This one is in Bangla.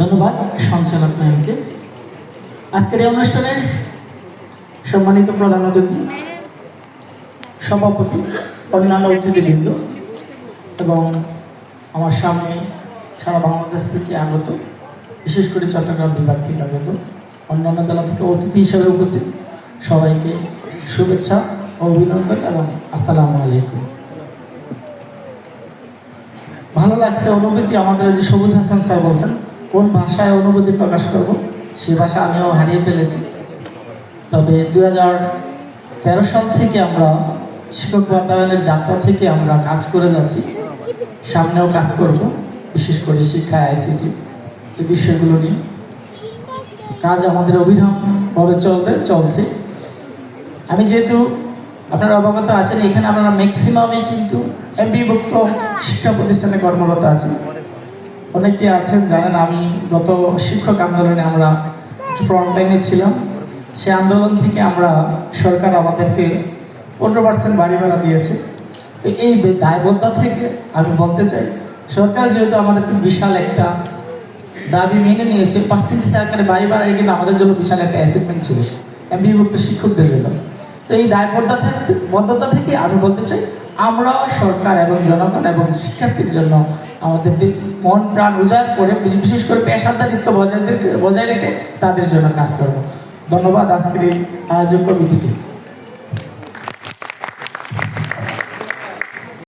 ধন্যবাদ সঞ্চালক নায়ককে আজকের এই অনুষ্ঠানের সম্মানিত প্রধান অতিথি, সভাপতি, অন্যান্য অতিথিবৃন্দ এবং আমার সামনে সারা বাংলাদেশ থেকে আগত, বিশেষ করে চট্টগ্রাম বিভাগ থেকে আগত, অন্যান্য জেলা থেকে অতিথি হিসেবে উপস্থিত সবাইকে শুভেচ্ছা অভিনন্দন এবং আসসালামু আলাইকুম। ভালো লাগছে, অনুভূতি আমাদের সবুজ হাসান স্যার বলছেন কোন ভাষায় অনুভূতি প্রকাশ করব সেই ভাষা আমিও হারিয়ে ফেলেছি। তবে দু তেরো সাল থেকে আমরা শিক্ষক বাতায়নের যাত্রা থেকে আমরা কাজ করে যাচ্ছি। সামনেও কাজ করব, বিশেষ করে শিক্ষা, আইসিটি এই বিষয়গুলো নিয়ে। কাজ আমাদের অবিরামভাবে চলবে, চলছে। আমি যেহেতু আপনারা অবগত আছেন, এখানে আপনারা ম্যাক্সিমামে কিন্তু এমবিভুক্ত শিক্ষা প্রতিষ্ঠানে কর্মরত আছেন। অনেকে আছেন জানেন আমি গত শিক্ষক আন্দোলনে আমরা ফ্রন্ট লাইনে ছিলাম। সে আন্দোলন থেকে আমরা সরকার আমাদেরকে পনেরো পার্সেন্ট বাড়ি ভাড়া দিয়েছে। তো এই দায়বদ্ধতা থেকে আমি বলতে চাই, সরকার যেহেতু আমাদেরকে বিশাল একটা দাবি মেনে নিয়েছে পার্সেন্টেজ সরকারের বাড়ি ভাড়া কিন্তু আমাদের জন্য বিশাল একটা অ্যাচিভমেন্ট ছিল এমবিভুক্ত শিক্ষকদের জন্য। তো এই দায়বদ্ধতা বদ্ধতা থেকে আমি বলতে চাই আমরাও সরকার এবং জনগণ এবং শিক্ষার্থীর জন্য আমাদের মন প্রাণ উজাড় করে, বিশেষ করে পেশাদারিত্ব বজায় বজায় রেখে তাদের জন্য কাজ করব। ধন্যবাদ আজকের আয়োজক কমিটিকে।